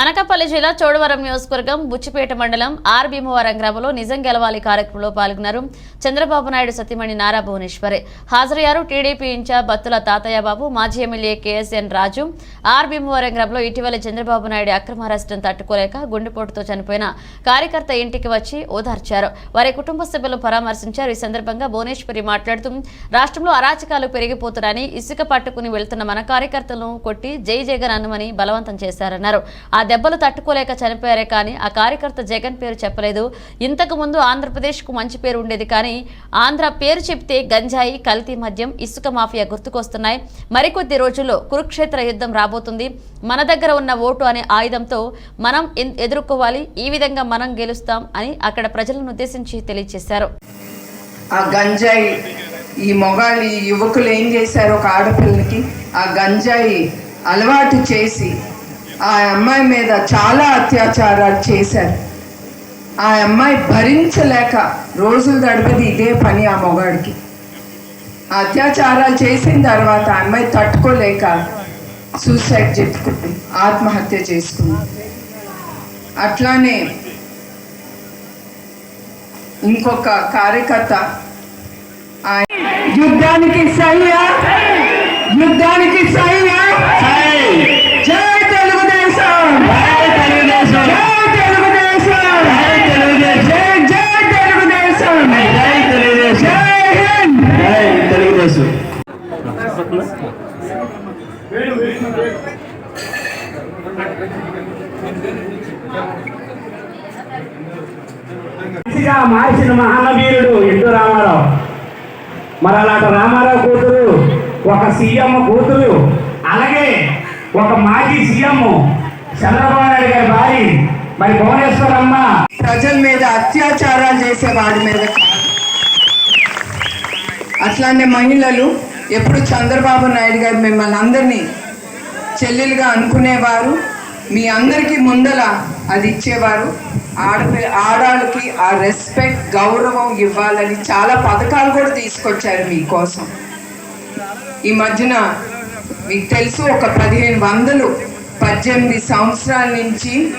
అనకాపల్లి జిల్లా చోడవరం నియోజకవర్గం బుచ్చిపేట మండలం ఆర్ భీమవరం గ్రామంలో నిజం గెలవాలి కార్యక్రమంలో పాల్గొన్నారు చంద్రబాబు నాయుడు సతీమణి నారా భువనేశ్వరి. హాజరయ్యారు టీడీపీ ఇన్ఛార్జ్ బత్తుల తాతయ్య బాబు మాజీ MLA KSN Raju. R Bhimavaram గ్రామంలో ఇటీవల చంద్రబాబు నాయుడు అక్రమ అరెస్టును తట్టుకోలేక గుండెపోటుతో చనిపోయిన కార్యకర్త ఇంటికి వచ్చి ఓదార్చారు. వారి కుటుంబ సభ్యులు పరామర్శించారు. ఈ సందర్భంగా భువనేశ్వరి మాట్లాడుతూ రాష్ట్రంలో అరాచకాలు పెరిగిపోతున్నాయని ఇసుక పట్టుకుని వెళ్తున్న మన కార్యకర్తలను కొట్టి జై జగన్ అన్నమని బలవంతం చేశారన్నారు. దెబ్బలు తట్టుకోలేక చనిపోయారే కానీ ఆ కార్యకర్త జగన్ పేరు చెప్పలేదు. ఇంతకు ముందు ఆంధ్రప్రదేశ్కు మంచి పేరు ఉండేది కానీ ఆంధ్ర పేరు చెప్తే గంజాయి కల్తీ మద్యం ఇసుక మాఫియా గుర్తుకొస్తున్నాయి. మరికొద్ది రోజుల్లో కురుక్షేత్ర యుద్ధం రాబోతుంది. మన దగ్గర ఉన్న ఓటు అనే ఆయుధంతో మనం ఎన్- ఎదుర్కోవాలి. ఈ విధంగా మనం గెలుస్తాం అని అక్కడ ప్రజలను ఉద్దేశించి తెలియజేశారు. ఆ గంజాయి ఈ మొగాళ్ళు ఈ యువకులు ఏం చేశారు ఒక ఆడపిల్లకి ఆ గంజాయి అలవాటు చేసి ఆ అమ్మాయి మీద చాలా అత్యాచారాలు చేశారు. ఆ అమ్మాయి భరించలేక రోజులు గడిపేది ఇదే పని ఆ మొగాడికి. అత్యాచారాలు చేసిన తర్వాత ఆ అమ్మాయి తట్టుకోలేక సూసైడ్ చెప్పుకుంది ఆత్మహత్య చేసుకుంది. అట్లానే ఇంకొక కార్యకర్త ఆయన యుద్ధానికి సయ్యా. మనిషిగా మార్చిన మహానవీరుడు ఎన్టీ రామారావు. మరి అలాంటి రామారావు కూతురు ఒక సీఎం కూతురు అలాగే ఒక మాజీ సీఎం చంద్రబాబు నాయుడు గారి భార్య మరి భువనేశ్వరమ్మ. ప్రజల మీద అత్యాచారాలు చేసే వాడి మీద. అట్లానే మహిళలు ఎప్పుడు చంద్రబాబు నాయుడు గారు మిమ్మల్ని అందరినీ చెల్లెలుగా అనుకునేవారు మీ అందరికీ ముందల అది ఇచ్చేవారు. ఆడపి ఆడాళ్ళకి ఆ రెస్పెక్ట్ గౌరవం ఇవ్వాలని చాలా పథకాలు కూడా తీసుకొచ్చారు మీకోసం. ఈ మధ్యన మీకు తెలుసు ఒక పదిహేను వందలు పద్దెనిమిది సంవత్సరాల నుంచి